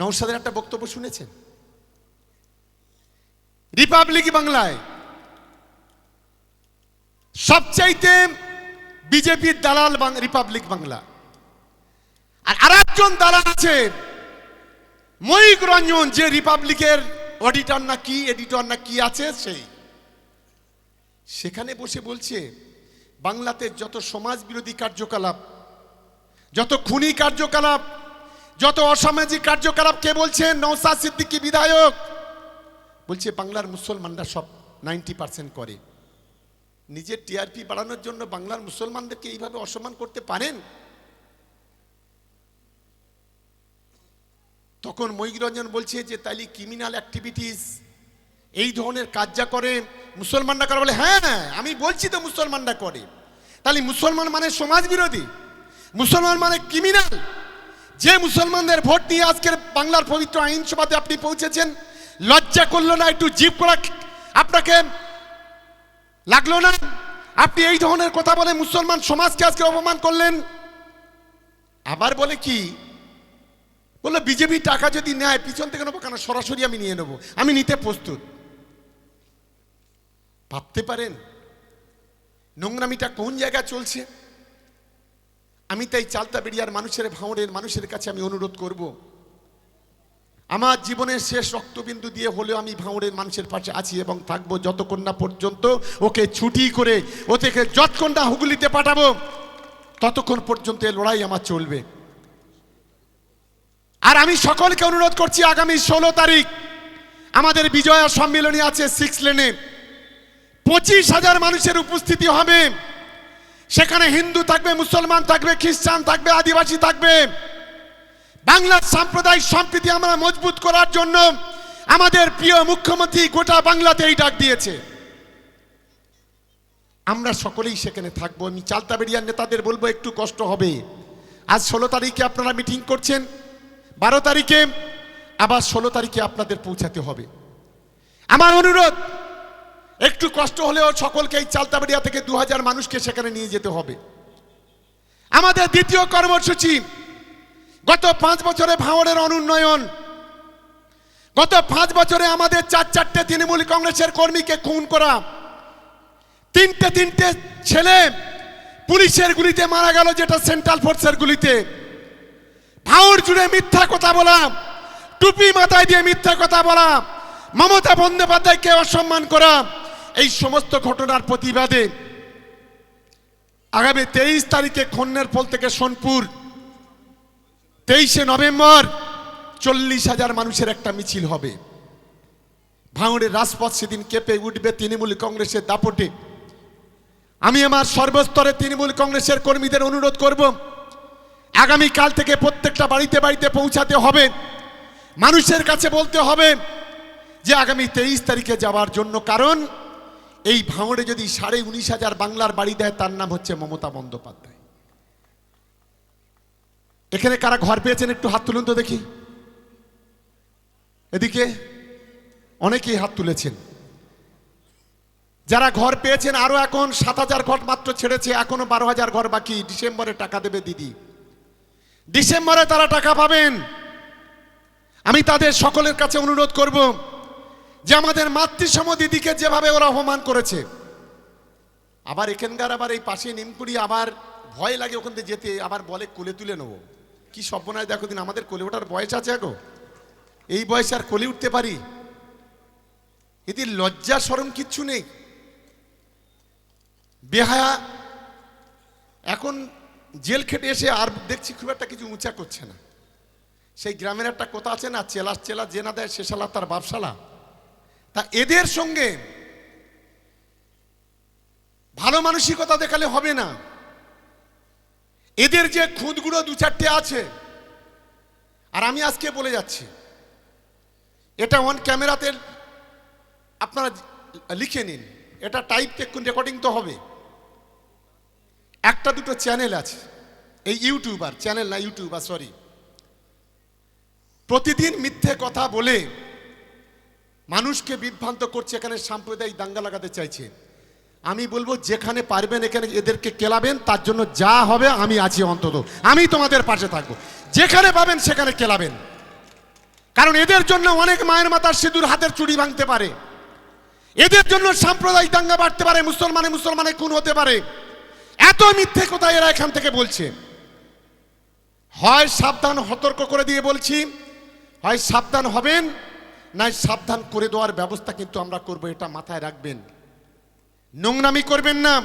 নৌসাদের একটা বক্তব্য শুনেছেন? রিপাবলিক বাংলায় সবচাইতে বিজেপির দালাল রিপাবলিক বাংলা। আর আরেকজন দালাল আছে ময়ূক রঞ্জন, যে রিপাবলিকের অডিটর না কি এডিটর না কি আছে, সেই। সেখানে বসে বলছে, বাংলাতে যত সমাজ বিরোধী কার্যকলাপ, যত খুনি কার্যকলাপ যত অসামাজিক কার্যকলাপ, কে বলছেন নৌসাদ সিদ্দিকী বিধায়ক। বলছে, বাংলার মুসলমানরা সব নাইনটি পার্সেন্ট করে। নিজের টিআরপি বাড়ানোর জন্য বাংলার মুসলমানদেরকে এইভাবে অসম্মান করতে পারেন? তখন মহিরঞ্জন বলছে যে, তাইলে ক্রিমিনাল অ্যাক্টিভিটিস এই ধরনের কাজ যা করে মুসলমানরা করে। বলে হ্যাঁ আমি বলছি তো মুসলমানরা করে। তাহলে মুসলমান মানে সমাজ বিরোধী মুসলমান মানে ক্রিমিনাল যে মুসলমানদের ভোট নিয়ে আজকের বাংলার পবিত্র আইনসভাতে আপনি পৌঁছেছেন, লজ্জা করল না, একটু জিপ করা আপনাকে লাগল না? আপনি এই ধরনের কথা বলে মুসলমান সমাজকে আজকে অপমান করলেন। আবার বলে কি? বলল, বিজেপি টাকা যদি নেয়, পিছন থেকে নেব কেন? সরাসরি আমি নিয়ে নেব। আমি নিতে প্রস্তুত। ভাবতে পারেন, নোংরামিটা কোন জায়গায় চলছে? আমি তাই চালতা বেরিয়ার মানুষের ভাঁড়ের মানুষের কাছে আমি অনুরোধ করব। আমার জীবনের শেষ রক্তবিন্দু দিয়ে হলেও আমি ভাঁড়ের মানুষের পাশে আছি এবং থাকব যতক্ষণ না পর্যন্ত ওকে ছুটি করে ও থেকে যতক্ষণ না হুগলিতে পাঠাবো, ততক্ষণ পর্যন্ত এ লড়াই আমার চলবে। আর আমি সকলকে অনুরোধ করছি, আগামী ষোলো তারিখ আমাদের বিজয়া সম্মেলনী আছে সিক্স লেনে পঁচিশ হাজার মানুষের উপস্থিতি হবে। সেখানে হিন্দু থাকবে, মুসলমান থাকবে, খ্রিস্টান থাকবে, আদিবাসী থাকবে। বাংলার সাম্প্রদায়িক সম্প্রীতি আমরা মজবুত করার জন্য আমাদের প্রিয় মুখ্যমন্ত্রী গোটা বাংলাতে এই ডাক দিয়েছে। আমরা সকলেই সেখানে থাকব, আমি চালতাবেড়িয়ার নেতাদের বলব, একটু কষ্ট হবে। আজ ষোলো তারিখে আপনারা মিটিং করছেন, বারো তারিখে, আবার ষোলো তারিখে আপনাদের পৌঁছাতে হবে। আমার অনুরোধ একটু কষ্ট হলেও সকলকে এই চালতাবাড়িয়া থেকে দু হাজার মানুষকে সেখানে নিয়ে যেতে হবে। আমাদের দ্বিতীয় কর্মসূচি, গত পাঁচ বছরে ভাঙড়ের অনুন্নয়ন। গত পাঁচ বছরে আমাদের চার চারটে তৃণমূল কংগ্রেসের কর্মীকে খুন করা। তিনটে তিনটে ছেলে পুলিশের গুলিতে মারা গেল, যেটা সেন্ট্রাল ফোর্সের গুলিতে। ভাউর জুড়ে মিথ্যা কথা বলা, টুপি মাথায় দিয়ে মিথ্যা কথা বলা, মমতা বন্দ্যোপাধ্যায়কে অসম্মান করা। এই সমস্ত ঘটনার প্রতিবাদে আগামী তেইশ তারিখে খন্নের পোল থেকে সোনপুর, তেইশে নভেম্বর চল্লিশ হাজার মানুষের একটা মিছিল হবে। ভাঙড়ের রাজপথ সেদিন কেঁপে উঠবে তৃণমূল কংগ্রেসের দাপটে। আমি আমার সর্বস্তরে তৃণমূল কংগ্রেসের কর্মীদের অনুরোধ করব, আগামীকাল থেকে প্রত্যেকটা বাড়িতে বাড়িতে পৌঁছাতে হবে। মানুষের কাছে বলতে হবে যে আগামী তেইশ তারিখে যাওয়ার জন্য কারণ এই ভাঙড়ে যদি সাড়ে উনিশ হাজার বাংলার বাড়ি দেয়, তার নাম হচ্ছে মমতা বন্দ্যোপাধ্যায়। এখানে কারা ঘর পেয়েছেন একটু হাত তুলুন তো দেখি। এদিকে অনেকেই হাত তুলেছেন। যারা ঘর পেয়েছেন, আরও এখন সাত হাজার ঘর মাত্র ছেড়েছে, এখনও বারো হাজার ঘর বাকি। ডিসেম্বরে টাকা দেবে দিদি। ডিসেম্বরে তারা টাকা পাবেন। আমি তাদের সকলের কাছে অনুরোধ করব যে আমাদের মাতৃসম দিদিকে যেভাবে ওরা অপমান করেছে। আবার এখানকার আবার এই পাশে নিমকুড়ি আবার ভয় লাগে ওখান থেকে যেতে, আবার বলে কোলে তুলে নেব। কি সর্বনাশ দেখো দিন, আমাদের কোলে ওঠার বয়স আছে এখন। এই বয়সে আর কোলে উঠতে পারি। এদের লজ্জা সরম কিচ্ছু নেই। বেহায়া, এখন জেল খেটে এসে আর দেখছি খুব একটা কিছু উঁচা করছে না। সেই গ্রামের একটা কথা আছে না, চেলা চেলা যে না দেয় সে শালা তার বাপশালা। তা এদের সঙ্গে ভালো মানসিকতা দেখালে হবে না। এদের যে খুঁতগুলো দু চারটে আছে, আর আমি আজকে বলে যাচ্ছি, এটা অন ক্যামেরাতে আপনারা লিখে নিন, এটা টাইপ রেকর্ডিং তো হবে। একটা দুটো চ্যানেল আছে, এই ইউটিউবার চ্যানেল না ইউটিউবার সরি প্রতিদিন মিথ্যে কথা বলে মানুষকে বিভ্রান্ত করছে, এখানে সাম্প্রদায়িক দাঙ্গা লাগাতে চাইছে। আমি বলব, যেখানে পারবেন, এখানে এদেরকে কেলাবেন, তার জন্য যা হবে আমি আছি অন্তত। আমি তোমাদের পাশে থাকব। যেখানে পাবেন, সেখানে কেলাবেন। কারণ এদের জন্য অনেক মায়ের মাতার সিঁদুর হাতের চুড়ি ভাঙতে পারে। এদের জন্য সাম্প্রদায়িক দাঙ্গা বাড়তে পারে, মুসলমানে মুসলমানে খুন হতে পারে। এত মিথ্যে কথা এরা এখান থেকে বলছে। হয় সাবধান, সতর্ক করে দিয়ে বলছি, হয় সাবধান হবেন নাই, সাবধান করে দেওয়ার ব্যবস্থা কিন্তু আমরা করব, এটা মাথায় রাখবেন। নোংরামি করবেন না।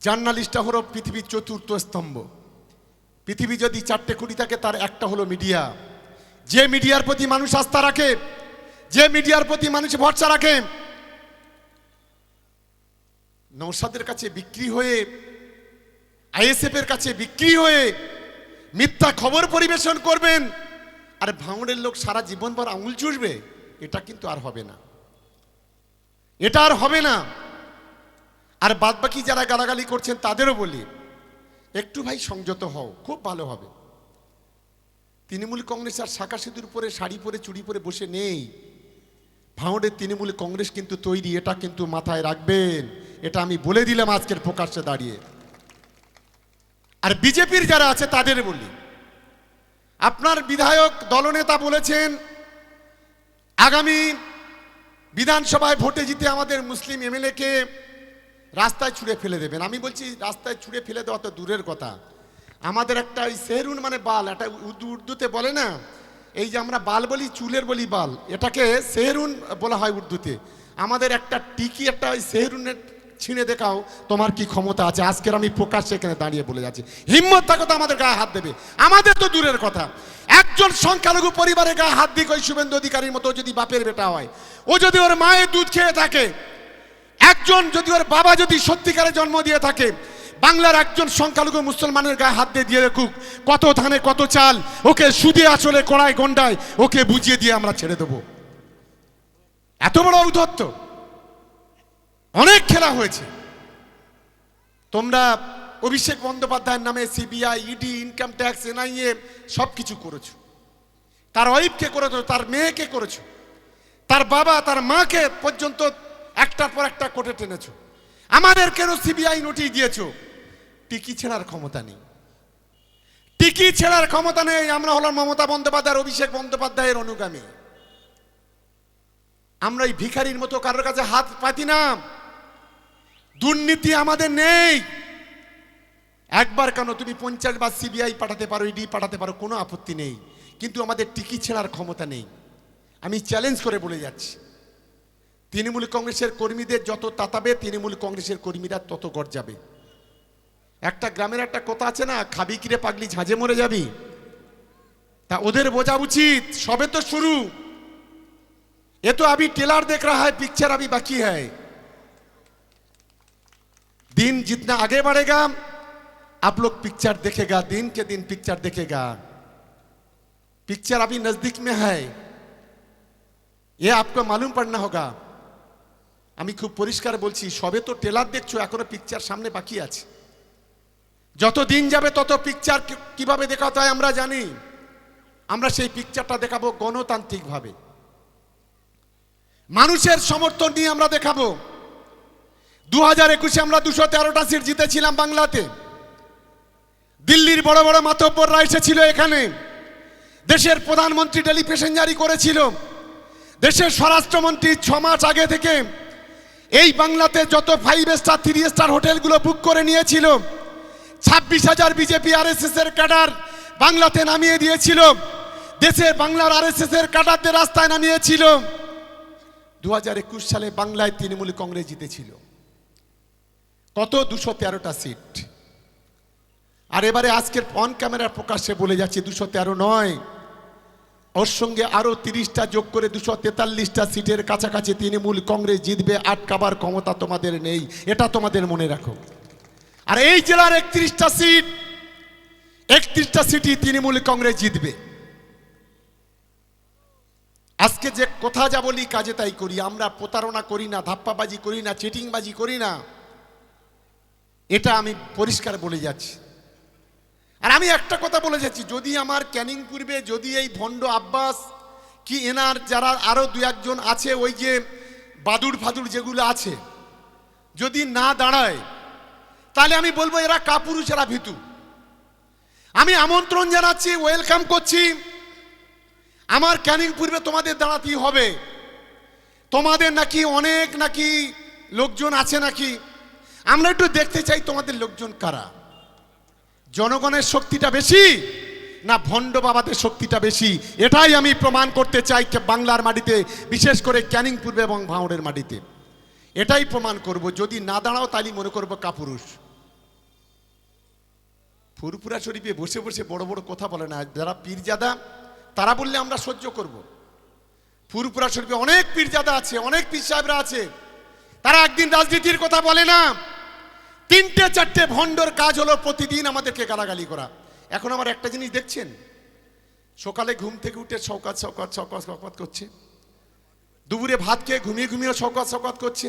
জার্নালিস্টটা হলো পৃথিবীর চতুর্থ স্তম্ভ। পৃথিবী যদি চারটে কুড়ি থাকে, তার একটা হলো মিডিয়া। যে মিডিয়ার প্রতি মানুষ আস্থা রাখে, যে মিডিয়ার প্রতি মানুষ ভরসা রাখে নৌসাদের কাছে বিক্রি হয়ে আইএসএফ এর কাছে বিক্রি হয়ে মিথ্যা খবর পরিবেশন করবেন। আর ভাঙড়ের লোক সারা জীবন জীবনভর আঙুল চুষবে, এটা কিন্তু আর হবে না। এটা আর হবে না। আর বাদবাকি যারা গালাগালি করছেন তাদেরও বলি, একটু ভাই সংযত হও, খুব ভালো হবে। তৃণমূল কংগ্রেস আর শাখা সেতুর পরে, শাড়ি পরে, চুড়ি পরে বসে নেই। ভাঙড়ের তৃণমূল কংগ্রেস কিন্তু তৈরি, এটা কিন্তু মাথায় রাখবেন। এটা আমি বলে দিলাম আজকের প্রকাশ্যে দাঁড়িয়ে। আর বিজেপির যারা আছে তাদের বলি। আপনার বিধায়ক দলনেতা বলেছেন, আগামী বিধানসভায় ভোটে জিতে আমাদের মুসলিম এমএলএকে রাস্তায় ছুঁড়ে ফেলে দেবেন। আমি বলছি রাস্তায় ছুঁড়ে ফেলে দেওয়া তো দূরের কথা। আমাদের একটা ওই সেহরুন মানে বাল, একটা উর্দু, উর্দুতে বলে না, এই যে আমরা বাল বলি, চুলের বলি বাল, এটাকে সেহরুন বলা হয় উর্দুতে। আমাদের একটা টিকি, একটা ওই সেহরুনের ছিঁড়ে দেখাও, তোমার কি ক্ষমতা আছে? আজকের আমি প্রকাশ্যে এখানে দাঁড়িয়ে বলে যাচ্ছি। হিম্মত থাকো তো আমাদের গায়ে হাত দেবে। আমাদের তো দূরের কথা। একজন সংখ্যালঘু পরিবারের গায়ে হাত দিক ওই শুভেন্দু অধিকারীর মতো যদি বাপের বেটা হয়, ও যদি ওর মায়ের দুধ খেয়ে থাকে, একজন যদি ওর বাবা যদি সত্যিকারে জন্ম দিয়ে থাকে, বাংলার একজন সংখ্যালঘু মুসলমানের গায়ে হাত দিয়ে দিয়ে রাখুক। কত ধানে কত চাল, ওকে সুদে আচলে কড়ায় গন্ডায়, ওকে বুঝিয়ে দিয়ে আমরা ছেড়ে দেবো। এত বড় ঔদ্ধত্য। অনেক খেলা হয়েছে। তোমরা অভিষেক বন্দ্যোপাধ্যায়ের নামে CBI ED income tax NIA সব কিছু করেছ। তার ওয়াইফকে করেছ, তার মেয়েকে করেছ, তার বাবা, তার মাকে পর্যন্ত একটার পর একটা কোর্টে টেনেছো। আমাদের কেন সিবিআই নোটিশ দিয়েছ? টিকি ছেড়ার ক্ষমতা নেই। টিকি ছেড়ার ক্ষমতা নেই, আমরা হলাম মমতা বন্দ্যোপাধ্যায়ের অভিষেক বন্দ্যোপাধ্যায়ের অনুগামী। আমরা এই ভিখারির মতো কারোর কাছে হাত পাতি না। দুর্নীতি আমাদের নেই। একবার কেন তুমি পঞ্চাশ বার সিবিআই পাঠাতে পারো ইডি পাঠাতে পারো, কোনো আপত্তি নেই। কিন্তু আমাদের টিকি ছেঁড়ার ক্ষমতা নেই। আমি চ্যালেঞ্জ করে বলে যাচ্ছি। তৃণমূল কংগ্রেসের কর্মীদের যত তাতাবে, তৃণমূল কংগ্রেসের কর্মীরা তত গর্জাবে। একটা গ্রামের একটা কথা আছে না, খাবি কিরে পাগলি, ঝাঁঝে মরে যাবি? তা ওদের বোঝা উচিত, সবে তো শুরু। এ তো আমি টেলার দেখ রা হয় পিকচার আমি বাকি হয়। दिन जितना आगे बढ़ेगा आप लोग पिक्चर देखेगा दिन के दिन पिक्चर देखेगा पिक्चर अभी नजदीक में है ये आपको मालूम पड़ना होगा আমি খুব পরিষ্কার বলছি সবে তো টেলার দেখছো এখনো পিকচার সামনে বাকি আছে যত দিন যাবে তত পিকচার কিভাবে দেখাতে হয় আমরা জানি আমরা সেই পিকচারটা দেখাবো গণতান্ত্রিকভাবে মানুষের সমর্থন নিয়ে আমরা দেখাবো দু হাজার একুশে আমরা দুশো তেরোটা সিট জিতেছিলাম বাংলাতে। দিল্লির বড় বড় মাতব্বররা এসেছিল এখানে। দেশের প্রধানমন্ত্রী ডেলিগেশন জারি করেছিল। দেশের স্বরাষ্ট্রমন্ত্রী ছ মাস আগে থেকে এই বাংলাতে যত ফাইভ স্টার থ্রি স্টার হোটেলগুলো বুক করে নিয়েছিল, ছাব্বিশ হাজার বিজেপি আর এস এর ক্যাডার বাংলাতে নামিয়ে দিয়েছিল, দেশের বাংলার আর এর ক্যাডারদের রাস্তায় নামিয়েছিল। দু হাজার একুশ সালে বাংলায় তৃণমূল কংগ্রেস জিতেছিল। কত দুশো তেরোটা সিট আর এবারে আজকের অন ক্যামেরার প্রকাশ্যে বলে যাচ্ছে দুশো তেরো নয়। ওর সঙ্গে আরও তিরিশটা যোগ করে দুশো তেতাল্লিশটা সিটের কাছাকাছি তৃণমূল কংগ্রেস জিতবে। আটকাবার ক্ষমতা তোমাদের নেই। এটা তোমাদের মনে রাখো। আর এই জেলার একত্রিশটা সিট একত্রিশটা সিটই তৃণমূল কংগ্রেস জিতবে। আজকে যে কথা যা বলি, কাজে তাই করি। আমরা প্রতারণা করি না, ধাপ্পাবাজি করি না, চিটিংবাজি করি না। এটা আমি পরিষ্কার বলে যাচ্ছি। আর আমি একটা কথা বলে যাচ্ছি, যদি আমার ক্যানিং পূর্বে, যদি এই ভণ্ড আব্বাস কি এনার যারা আরও দু একজন আছে, ওই যে বাদুর ফাদুর যেগুলো আছে, যদি না দাঁড়ায়, তাহলে আমি বলব এরা কাপুরুষ, এরা ভিতু। আমি আমন্ত্রণ জানাচ্ছি, ওয়েলকাম করছি। আমার ক্যানিং পূর্বে তোমাদের দাঁড়াতেই হবে। তোমাদের নাকি অনেক নাকি লোকজন আছে নাকি? আমরা একটু দেখতে চাই তোমাদের লোকজন কারা? জনগণের শক্তিটা বেশি না ভণ্ড বাবাদের শক্তিটা বেশি? এটাই আমি প্রমাণ করতে চাই বাংলার মাটিতে, বিশেষ করে ক্যানিং পূর্বে এবং ভাঙড়ের মাটিতে। এটাই প্রমাণ করব, যদি না দাঁড়াও তাহলে মনে করব কাপুরুষ। ফুরপুরা শরীফে বসে বসে বড় বড় কথা বলে না, যারা পীরজাদা, তারা বললে আমরা সহ্য করব। ফুরপুরা শরীফে অনেক পীরজাদা আছে, অনেক পীর সাহেবরা আছে। তারা একদিন রাজনীতির কথা বলে না। তিনটে চারটে ভণ্ডর কাজ হলো প্রতিদিন আমাদেরকে গালাগালি করা। এখন আমার একটা জিনিস দেখছেন? সকালে ঘুম থেকে উঠে শওকাত শওকাত শওকাত শওকাত করছে। দুপুরে ভাত খেয়ে ঘুমিয়ে ঘুমিয়ে শওকাত শওকাত করছে।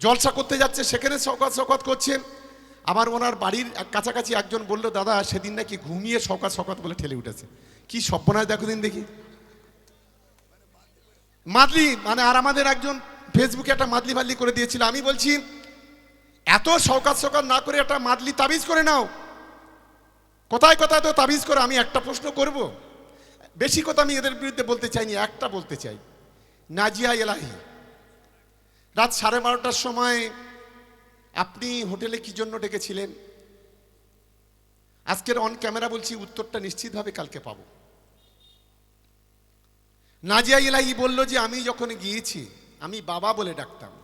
জলসা করতে যাচ্ছে, সেখানে শওকাত শওকাত করছে। আবার ওনার বাড়ির কাছাকাছি একজন বলল, দাদা, সেদিন নাকি ঘুমিয়ে শওকাত শওকাত বলে ঠেলে উঠেছে। কি সব্যনাশ দেখো দিন দেখি। মাদলি মানে আর আমাদের একজন ফেসবুকে একটা মাদলি মাদলি করে দিয়েছিল। আমি বলছি এত শওকাত শওকাত না করে একটা মাদলি তাবিজ করে নাও। কোথায় কোথায় তো তাবিজ করে, আমি একটা প্রশ্ন করব। বেশি কথা আমি এদের বিরুদ্ধে বলতে চাইনি, একটা বলতে চাই। নাজিয়া এলাহি, রাত সাড়ে বারোটার সময় আপনি হোটেলে কি জন্য ডেকেছিলেন? আজকের অন ক্যামেরা বলছি, উত্তরটা নিশ্চিতভাবে কালকে পাবো। নাজিয়া ইলাহি বলল যে, আমি যখন গিয়েছি, আমি বাবা বলে ডাকতাম।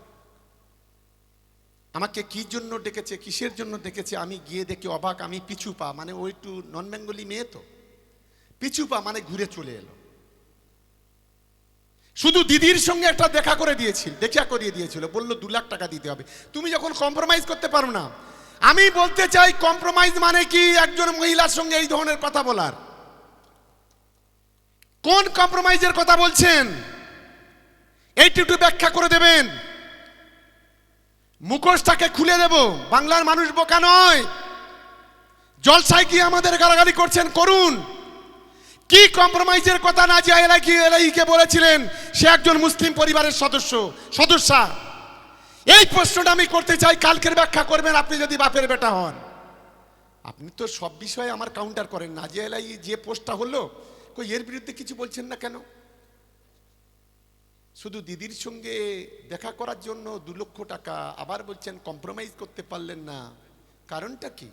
আমাকে কি জন্য ডেকেছে, কিসের জন্য ডেকেছে, আমি গিয়ে দেখি অবাক, আমি পিছু পা মানে ওই একটু নন বেঙ্গলি মেয়ে তো। পিছু পা মানে ঘুরে চলে এলো। শুধু দিদির সঙ্গে একটা দেখা করে দিয়েছিল, দেখা করিয়ে দিয়েছিল, বলল দু লাখ টাকা দিতে হবে। তুমি যখন কম্প্রোমাইজ করতে পারো না, আমি বলতে চাই কম্প্রোমাইজ মানে কি একজন মহিলার সঙ্গে এই ধরনের কথা বলার? কোন কম্প্রোমাইজের কথা বলছেন? এইটু একটু ব্যাখ্যা করে দেবেন। মুখোশটাকে খুলে দেব। বাংলার মানুষ বোকা নয়। জলসায় কি আমাদের গালাগালি করছেন, করুন। কি কম্প্রোমাইজের কথা নাজিয়া এলাকি এলাইকে বলেছিলেন? সে একজন মুসলিম পরিবারের সদস্য, সদস্যা এই প্রশ্নটা আমি করতে চাই, কালকের ব্যাখ্যা করবেন আপনি যদি বাপের বেটা হন। আপনি তো সব বিষয়ে আমার কাউন্টার করেন। নাজিয়া এলাই যে পোস্টটা হলো, কই এর বিরুদ্ধে কিছু বলছেন না কেন? শুধু দিদির সঙ্গে দেখা করার জন্য দু লক্ষ টাকা আবার বলছেন কম্প্রোমাইজ করতে পারলেন না। কারণটা কি?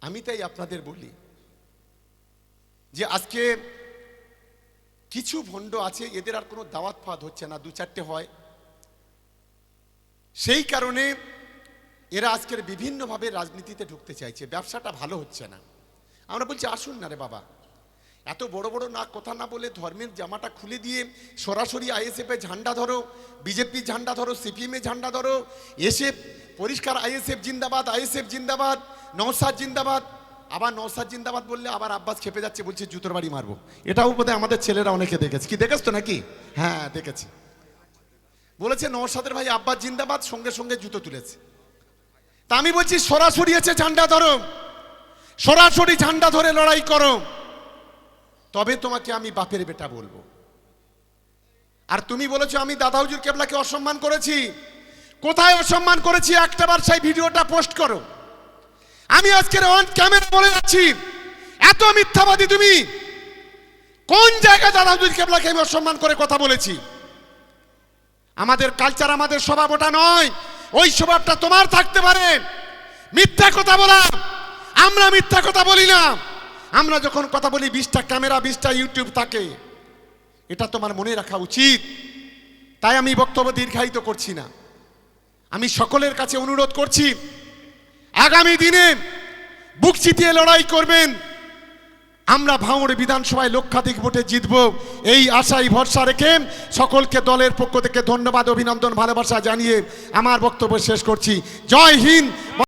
আমি তাই আপনাদের বলি যে আজকে কিছু ভণ্ড আছে, এদের আর কোনো দাওয়াত ফাদ হচ্ছে না, দু চারটে হয়। সেই কারণে এরা আজকের বিভিন্নভাবে রাজনীতিতে ঢুকতে চাইছে, ব্যবসাটা ভালো হচ্ছে না। আমরা বলছি, আসুন না রে বাবা। এত বড় বড় না কথা না বলে ধর্মের জামাটা খুলে দিয়ে সরাসরি আইএসএফ ঝান্ডা ধরো, বিজেপি ঝান্ডা ধরো, সিপিএম ঝান্ডা ধরো, এসে পরিষ্কার আইএসএফ জিন্দাবাদ আইএসএফ জিন্দাবাদ নওসাদ জিন্দাবাদ। আবার নওসাদ জিন্দাবাদ বললে আবার আব্বাস খেপে যাচ্ছে, বলছে জুতোর বাড়ি মারবো। এটাও বোধহয় আমাদের ছেলেরা অনেকে দেখেছে। কি দেখেছ তো নাকি? হ্যাঁ দেখেছি। বলেছে নওসাদের ভাই আব্বাস জিন্দাবাদ, সঙ্গে সঙ্গে জুতো তুলেছে। তা আমি বলছি সরাসরি এসে ঝান্ডা ধরো। সরাসরি ঝান্ডা ধরে লড়াই করো। তবে তোমাকে আমি বাপের বেটা বলব। আর তুমি বলেছ, আমি দাদা হুজুর কেবলাকে অসম্মান করেছি। কোথায় অসম্মান করেছি? একটা বার সেই ভিডিওটা পোস্ট করো। আমি আজকের অন ক্যামেরা বলে যাচ্ছি। এত মিথ্যাবাদী তুমি! কোন জায়গায় দাদা হুজুর কেবলাকে আমি অসম্মান করে কথা বলেছি? আমাদের কালচার আমাদের স্বভাব ওটা নয়। ওই স্বভাবটা তোমার থাকতে পারে। মিথ্যা কথা বলা। আমরা মিথ্যা কথা বলি না। আমরা যখন কথা বলি বিশটা ক্যামেরা, বিশটা ইউটিউব থাকে, এটা তোমার মনে রাখা উচিত। তাই আমি বক্তব্য দীর্ঘায়িত করছি না। আমি সকলের কাছে অনুরোধ করছি, আগামী দিনে বুক চিতিয়ে লড়াই করবেন। আমরা ভাঙড় বিধানসভায় লক্ষাধিক ভোটে জিতব, এই আশাই ভরসা রেখে সকলকে দলের পক্ষ থেকে ধন্যবাদ, অভিনন্দন, ভালোবাসা জানিয়ে আমার বক্তব্য শেষ করছি। জয় হিন্দ!